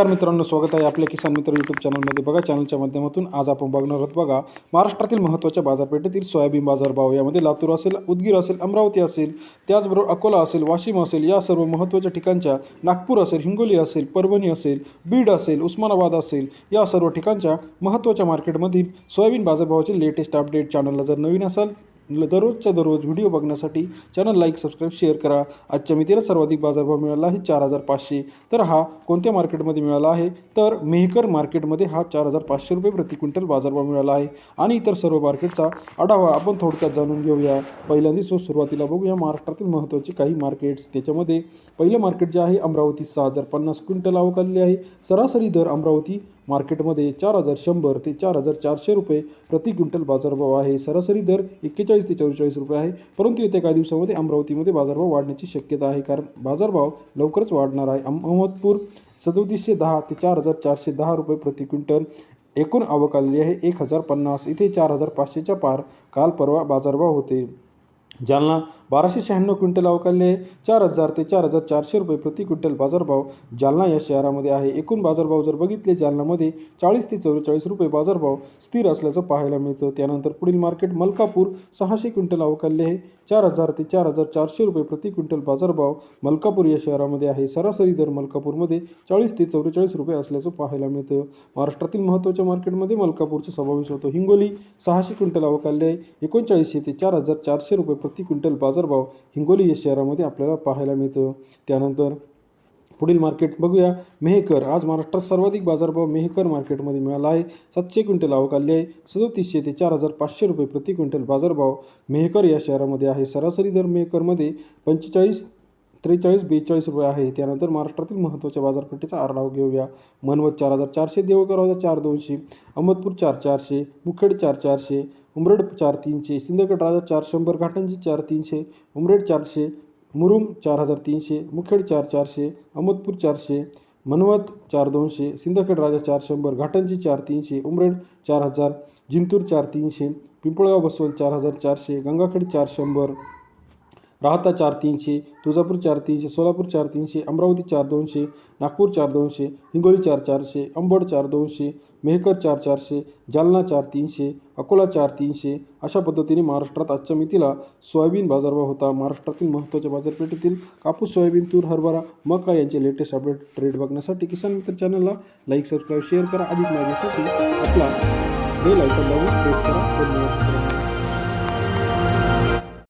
नमस्कार मित्रांनो स्वागत आहे आपल्या किसान मित्र यूट्यूब चॅनलमध्ये बघा चॅनलच्या माध्यमातून आज आपण बघणार आहोत बघा महाराष्ट्रातील महत्त्वाच्या बाजारपेठेतील सोयाबीन बाजारभाव यामध्ये लातूर असेल उदगीर असेल अमरावती असेल त्याचबरोबर अकोला असेल वाशिम असेल या सर्व महत्त्वाच्या ठिकाणच्या नागपूर असेल हिंगोली असेल परभणी असेल बीड असेल उस्मानाबाद असेल या सर्व ठिकाणच्या महत्त्वाच्या मार्केटमधील सोयाबीन बाजारभावाचे लेटेस्ट अपडेट चॅनलला जर नवीन असाल दररोजच्या दररोज व्हिडिओ बघण्यासाठी चॅनल लाईक सबस्क्राईब शेअर करा. आजच्या मितीला सर्वाधिक बाजारभाव मिळाला आहे चार हजार पाचशे. तर हा कोणत्या मार्केटमध्ये मिळाला आहे? तर मेहकर मार्केटमध्ये हा चार हजार पाचशे रुपये प्रति क्विंटल बाजारभाव मिळाला आहे. आणि इतर सर्व मार्केटचा आढावा आपण थोडक्यात जाणून घेऊया. पहिल्यांदा सो सुरुवातीला बघूया महाराष्ट्रातील महत्त्वाचे काही मार्केट्स त्याच्यामध्ये पहिलं मार्केट जे आहे अमरावती सहा हजार पन्नास क्विंटल आवक आलेली आहे. सरासरी दर अमरावती मार्केटमध्ये चार हजार शंभर ते चार हजार चारशे रुपये प्रति क्विंटल बाजारभाव आहे. सरासरी दर एक्केचाळीस ते चौवेचाळीस रुपये आहे. परंतु येत्या काही दिवसामध्ये अमरावतीमध्ये बाजारभाव वाढण्याची शक्यता आहे कारण बाजारभाव लवकरच वाढणार आहे. अहमदपूर सदोतीसशे दहा ते चार हजार चारशे दहा रुपये प्रति क्विंटल एकूण आवक आलेली आहे. एक हजार पन्नास इथे चार हजार पाचशेच्या पार काल परवा बाजारभाव होते. जालना बाराशे शहाण्णव क्विंटल अवकाले आहे चार हजार ते चार हजार चारशे रुपये प्रति क्विंटल बाजारभाव जालना या शहरामध्ये आहे. एकूण बाजारभाव जर बघितले जालनामध्ये चाळीस ते चव्वेचाळीस रुपये बाजारभाव स्थिर असल्याचं पाहायला मिळतं. त्यानंतर पुढील मार्केट मलकापूर सहाशे क्विंटल अवकाले आहे. चार हजार ते चार हजार चारशे रुपये प्रति क्विंटल बाजारभाव मलकापूर या शहरामध्ये आहे. सरासरी दर मलकापूरमध्ये चाळीस ते चव्वेचाळीस रुपये असल्याचं पाहायला मिळतं. महाराष्ट्रातील महत्त्वाच्या मार्केटमध्ये मलकापूरचा समावेश होतो. हिंगोली सहाशे क्विंटल अवकाले आहे. एकोणचाळीसशे ते चार हजार चारशे रुपये प्रति क्विंटल बाजार बाजारभाव हिंगोली या शहरामध्ये आपल्याला पाहायला मिळतं. त्यानंतर पुढील मार्केट बघूया. मेहकर आज महाराष्ट्रात सर्वाधिक बाजारभाव मेहकर मार्केटमध्ये मिळाला आहे. सातशे क्विंटल आवक आली आहे. सदोतीसशे ते चार हजार पाचशे रुपये प्रति क्विंटल बाजारभाव मेहकर या शहरामध्ये आहे. सरासरी दर मेहकरमध्ये पंचेचाळीस त्रेचाळीस बेचाळीस रुपये आहे. त्यानंतर महाराष्ट्रातील महत्त्वाच्या बाजारपेठेचा आढावा घेऊया. मनवत चार हजार चारशे देवकर चार दोनशे अहमदपूर चार चारशे मुखेड चार चारशे उमरेड चार तीनशे सिंदखेड राजा चार शंभर घाटंजी चार तीनशे उमरेड चारशे मुरुम चार हजार तीनशे मुखेड चार चारशे अहमदपूर चारशे मनवत चार दोनशे सिंदखेड राजा चार शंभर घाटंजी चार तीनशे उमरेड चार हजार जिंतूर चार तीनशे पिंपळगाव बसवल चार हजार चारशे गंगाखेड चार शंभर राहता चार तीनशे तुळजापूर चार तीनशे सोलापूर चार तीनशे अमरावती चार दोनशे नागपूर चार दोनशे हिंगोली चार चारशे अंबड चार दोनशे मेहकर चार चारशे जालना चार तीनशे अकोला चार तीनशे. अशा पद्धतीने महाराष्ट्रात आजच्या मितीला सोयाबीन बाजारभाव होता. महाराष्ट्रातील महत्त्वाच्या बाजारपेठेतील कापूस सोयाबीन तूर हरभरा मका यांचे लेटेस्ट अपडेट ट्रेड बघण्यासाठी किसान मित्र चॅनलला लाईक सबस्क्राईब शेअर करा. अधिक माहितीसाठी आपला बेल आयकॉन लावून प्रेस करा. धन्यवाद.